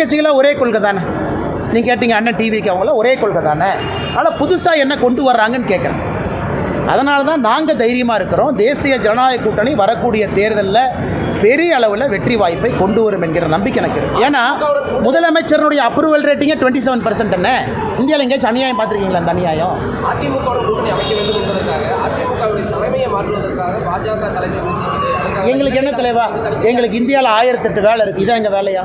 கட்சிகளாக ஒரே கொள்கை தானே? நீங்கள் கேட்டீங்க அண்ணன் டிவிக்கு அவங்கள ஒரே கொள்கை தானே? ஆனால் புதுசாக என்ன கொண்டு வர்றாங்கன்னு கேட்குறேன் அதனால தான் நாங்கள் தைரியமாக இருக்கிறோம். தேசிய ஜனநாயக கூட்டணி வரக்கூடிய தேர்தலில் பெரிய அளவில் வெற்றி வாய்ப்பை கொண்டு வரும் என்கிற நம்பிக்கை எனக்கு இருக்குது ஏன்னா முதலமைச்சருடைய அப்ரூவல் ரேட்டிங்கே டுவெண்ட்டி செவன் பர்சன்ட் என்ன இந்தியாவில் எங்கேயாச்சும் அநியாயம் பார்த்துருக்கீங்களா அந்த அநியாயம்? அதிமுக கூட்டணி அமைக்க வேண்டும் என்பதற்காக மாற்றுவதற்காக பாஜக தலைமை எங்களுக்கு என்ன தலைவா? எங்களுக்கு இந்தியாவில் ஆயிரத்தெட்டு வேலை இருக்குது இதான் எங்கள் வேலையா?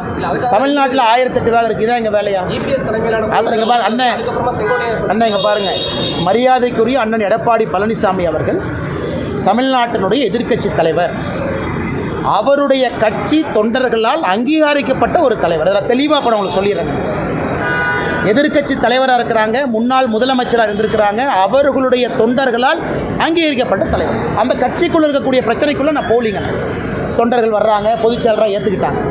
தமிழ்நாட்டில் ஆயிரத்தெட்டு வேலை இருக்குது இதான் எங்கள் வேலையா? இபிஎஸ் தலைமையிலான அது இங்க பாரு, அண்ணே. அதுக்கப்புறமா செங்கோட்டையன் அண்ணன் இங்கே பாருங்கள் மரியாதைக்குரிய அண்ணன் எடப்பாடி பழனிசாமி அவர்கள் தமிழ்நாட்டினுடைய எதிர்க்கட்சி தலைவர். அவருடைய கட்சி தொண்டர்களால் அங்கீகரிக்கப்பட்ட ஒரு தலைவர். அதில் தெளிவாக இப்போ உங்களுக்கு சொல்லிடுறேன். எதிர்க்கட்சி தலைவராக இருக்கிறாங்க முன்னாள் முதலமைச்சராக இருந்திருக்கிறாங்க. அவர்களுடைய தொண்டர்களால் அங்கீகரிக்கப்பட்ட தலைவர். அந்த கட்சிக்குள்ளே இருக்கக்கூடிய பிரச்சனைக்குள்ளே நான் போலிங்க. தொண்டர்கள் வர்றாங்க பொதுச்செயலராக ஏற்றுக்கிட்டாங்க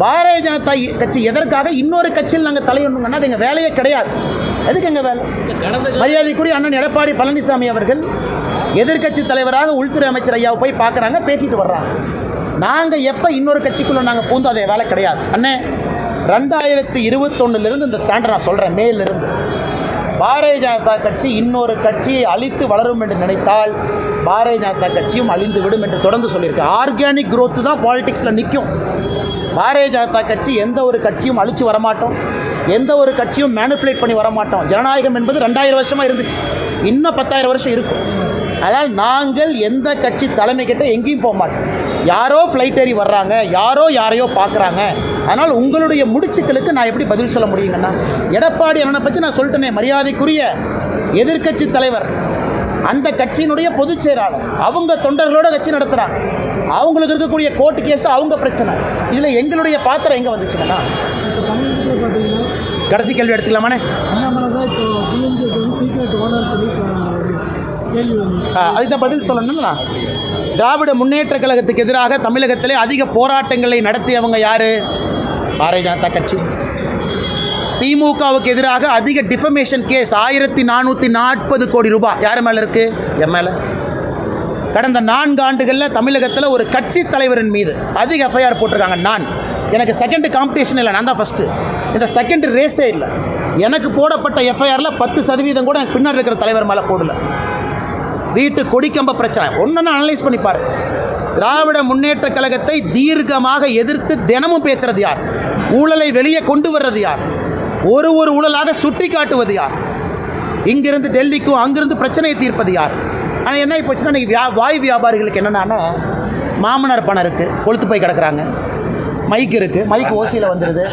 பாரதிய ஜனதா கட்சி எதற்காக இன்னொரு கட்சியில் நாங்கள் தலையொண்ணுங்கன்னா அது எங்கள் வேலையே கிடையாது. எதுக்கு எங்கள் வேலை? மரியாதைக்குரிய அண்ணன் எடப்பாடி பழனிசாமி அவர்கள் எதிர்க்கட்சி தலைவராக உள்துறை அமைச்சர் ஐயாவை போய் பார்க்குறாங்க பேசிட்டு வர்றாங்க. நாங்கள் எப்போ இன்னொரு கட்சிக்குள்ளே நாங்கள் பூந்தோம் அதே வேலை கிடையாது. அண்ணே ரெண்டாயிரத்தி இருபத்தொன்னுலேருந்து இந்த ஸ்டாண்டை நான் சொல்கிறேன் மேலிருந்து. பாரதிய ஜனதா கட்சி இன்னொரு கட்சியை அழித்து வளரும் என்று நினைத்தால் பாரதிய ஜனதா கட்சியும் அழிந்து விடும் என்று தொடர்ந்து சொல்லியிருக்கு. ஆர்கானிக் குரோத்து தான் பாலிடிக்ஸில் நிற்கும் பாரதிய ஜனதா கட்சி எந்த ஒரு கட்சியும் அழித்து வரமாட்டோம். எந்த ஒரு கட்சியும் மேனிப்புலேட் பண்ணி வரமாட்டோம். ஜனநாயகம் என்பது ரெண்டாயிரம் வருஷமாக இருந்துச்சு. இன்னும் பத்தாயிரம் வருஷம் இருக்கும். அதனால் நாங்கள் எந்த கட்சி தலைமை கிட்ட எங்கேயும் போக மாட்டோம். யாரோ ஃப்ளைட் ஏறி வர்றாங்க யாரோ யாரையோ பார்க்குறாங்க. அதனால் உங்களுடைய முடிச்சுக்களுக்கு நான் எப்படி பதில் சொல்ல முடியுங்கன்னா எடப்பாடி அண்ணனை பற்றி நான் சொல்லிட்டேனே மரியாதைக்குரிய எதிர்க்கட்சி தலைவர் அந்த கட்சியினுடைய பொதுச் செயலாளர் அவங்க தொண்டர்களோட கட்சி நடத்துகிறாங்க அவங்களுக்கு இருக்கக்கூடிய கோர்ட்டு கேஸ் அவங்க பிரச்சனை. இதில் எங்களுடைய பாத்திரம் எங்கே வந்துச்சுங்கன்னா கடைசி கேள்வி எடுத்துக்கலாமாண்ணே? அதுக்கு தான் பதில் சொல்லணும்ல. திராவிட முன்னேற்ற கழகத்துக்கு எதிராக தமிழகத்திலே அதிக போராட்டங்களை நடத்தியவங்க யார்? பாரதிய ஜனதா கட்சி. திமுகவுக்கு எதிராக அதிக டிஃபமேஷன் கேஸ் ஆயிரத்தி நானூற்றி நாற்பது கோடி ரூபாய். யார் மேலே இருக்குது என் மேலே. கடந்த நான்கு ஆண்டுகளில் தமிழகத்தில் ஒரு கட்சி தலைவரின் மீது அதிக எஃப்ஐஆர் போட்டிருக்காங்க. நான். எனக்கு செகண்ட் காம்படிஷன் இல்லை. நான் தான் ஃபஸ்ட்டு இந்த செகண்ட் ரேஸே இல்லை. எனக்கு போடப்பட்ட எஃப்ஐஆரில் பத்து சதவீதம் கூட எனக்கு பின்னர் இருக்கிற தலைவர் மேலே போடல. வீட்டு கொடிக்கம்ப பிரச்சனை. ஒன்று அனலைஸ் பண்ணிப்பார் திராவிட முன்னேற்ற கழகத்தை தீர்க்கமாக எதிர்த்து தினமும் பேசுறது யார்? ஊழலை வெளியே கொண்டு வர்றது யார்? ஒரு ஒரு ஊழலாக சுட்டி காட்டுவது யார்? இங்கிருந்து டெல்லிக்கும் அங்கிருந்து பிரச்சனையை தீர்ப்பது யார்? ஆனால் என்ன போச்சுன்னா இன்றைக்கி வியா வாய் வியாபாரிகளுக்கு என்னென்னா மாமனார் பணம் இருக்குது கொளுத்து போய் கிடக்குறாங்க. மைக் இருக்குது மைக் ஓசியில் வந்துடுது